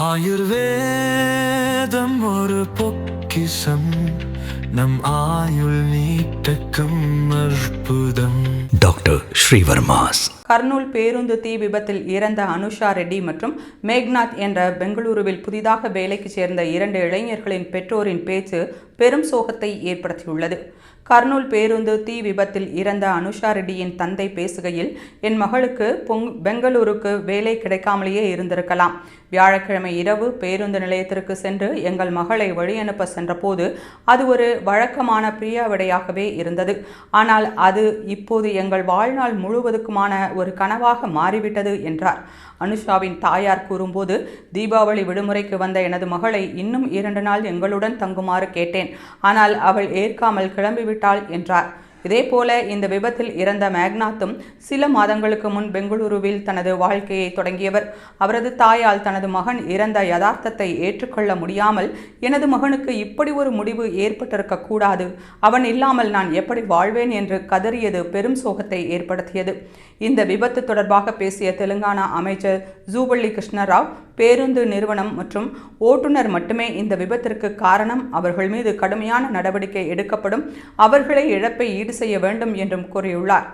ஆயுர்வேதம் ஒரு பொக்கிசம் நம் ஆயுள் நீட்டக்கும் அற்புதம். டாக்டர் ஸ்ரீவர்மாஸ். கர்னூல் பேருந்து தீ விபத்தில் இறந்த அனுஷா ரெட்டி மற்றும் மேக்நாத் என்ற பெங்களூருவில் புதிதாக வேலைக்கு சேர்ந்த இரண்டு இளைஞர்களின் பெற்றோரின் பேச்சு பெரும் சோகத்தை ஏற்படுத்தியுள்ளது. கர்னூல் பேருந்து தீ விபத்தில் இறந்த அனுஷா ரெட்டியின் தந்தை பேசுகையில் என் மகளுக்கு பொங் பெங்களூருக்கு வேலை கிடைக்காமலேயே இருந்திருக்கலாம். வியாழக்கிழமை இரவு பேருந்து நிலையத்திற்கு சென்று எங்கள் மகளை வழியனுப்ப சென்றபோது அது ஒரு வழக்கமான பிரியாவிடையாகவே இருந்தது. ஆனால் அது இப்போது எங்கள் வாழ்நாள் முழுவதுக்குமான ஒரு கனவாக மாறிவிட்டது என்றார். அனுஷாவின் தாயார் கூறும்போது தீபாவளி விடுமுறைக்கு வந்த எனது மகளை இன்னும் இரண்டு நாள் எங்களுடன் தங்குமாறு கேட்டேன். ஆனால் அவள் ஏற்காமல் கிளம்பிவிட்டாள் என்றார். இதேபோல இந்த விபத்தில் இறந்த மேக்னாத்தும் சில மாதங்களுக்கு முன் பெங்களூருவில் தனது வாழ்க்கையை தொடங்கியவர். அவரது தாயால் தனது மகன் இறந்த யதார்த்தத்தை ஏற்றுக்கொள்ள முடியாமல் எனது மகனுக்கு இப்படி ஒரு முடிவு ஏற்பட்டிருக்க கூடாது. அவன் இல்லாமல் நான் எப்படி வாழ்வேன் என்று கதறியது பெரும் சோகத்தை ஏற்படுத்தியது. இந்த விபத்து தொடர்பாக பேசிய தெலுங்கானா அமைச்சர் ஜூவள்ளி கிருஷ்ணராவ் பேருந்து நிறுவனம் மற்றும் ஓட்டுநர் மட்டுமே இந்த விபத்திற்கு காரணம். அவர்கள் மீது கடுமையான நடவடிக்கை எடுக்கப்படும். அவர்களை இழப்பை ஈடு செய்ய வேண்டும் என்றும் கூறியுள்ளார்.